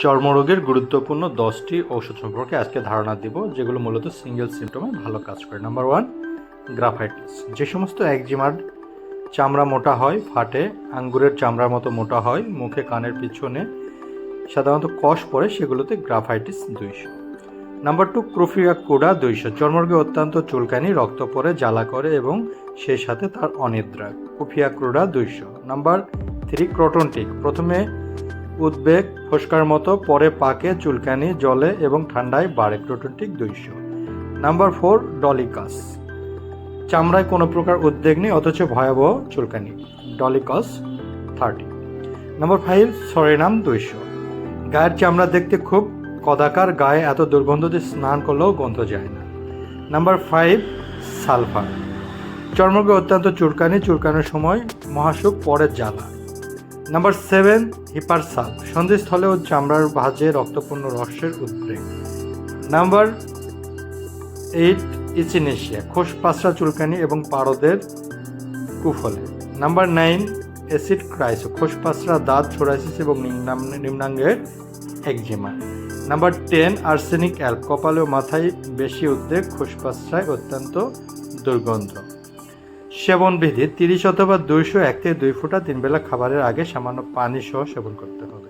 চর্মরোগের গুরুত্বপূর্ণ দশটি ঔষধ সম্পর্কে আজকে ধারণা দিব, যেগুলো মূলত সিঙ্গেল সিমটমে ভালো কাজ করে। নাম্বার ওয়ান গ্রাফাইটিস যে সমস্ত একজিমার চামড়া মোটা হয়, ফাটে, আঙ্গুরের চামড়ার মতো মোটা হয়, মুখে, কানের পিছনে, সাধারণত কষ পড়ে, সেগুলোতে গ্রাফাইটিস দুইশো। নাম্বার টু ক্রোফিয়া কোডা দুইশো। চর্মরোগে অত্যন্ত চুলকানি, রক্ত পড়ে, জ্বালা করে এবং সেই সাথে তার অনিদ্রা। কুফিয়া ক্রোডা দুইশো। নাম্বার থ্রি ক্রোটনটিক প্রথমে উদ্বেগ, ফোসকার মতো, পরে পাকে, চুলকানি, জলে এবং ঠান্ডায় বাড়ে ক্রোটনটিক দুইশো। নাম্বার ফোর ডলিকাস চামড়ায় কোনো প্রকার উদ্বেগ নেই, অথচ ভয়াবহ চুলকানি। ডলিকাস থার্টি নাম্বার ফাইভ সরেনাম দুইশো। গায়ের চামড়া দেখতে খুব কদাকার, গায়ে এত দুর্গন্ধ যে স্নান করলেও গন্ধ যায় না। নাম্বার ফাইভ সালফার চর্মকে অত্যন্ত চুলকানি, চুলকানোর সময় মহাসুখ, পরে জ্বালা। নাম্বার সেভেন হিপারসাল সন্ধিস্থলে ও চামড়ার ভাঁজে রক্তপূর্ণ রসের উদ্রেক। নাম্বার এইট ইচিনেশিয়া, খোস পাঁচরা চুলকানি এবং পারদের কুফলে। নাম্বার নাইন অ্যাসিড ক্রাইসো, খোস পাঁচরা দাঁত, সোরাইসিস এবং নিম্নাঙ্গের একজিমা। নাম্বার টেন আর্সেনিক অ্যাল কপালে ও মাথায় বেশি উদ্বেগ খোসপাসরায় অত্যন্ত দুর্গন্ধ। সেবন বিধি তিরিশ অথবা দুইশো এক থেকে দুই ফোঁটা তিন বেলা খাবারের আগে সামান্য পানি সহ সেবন করতে হবে।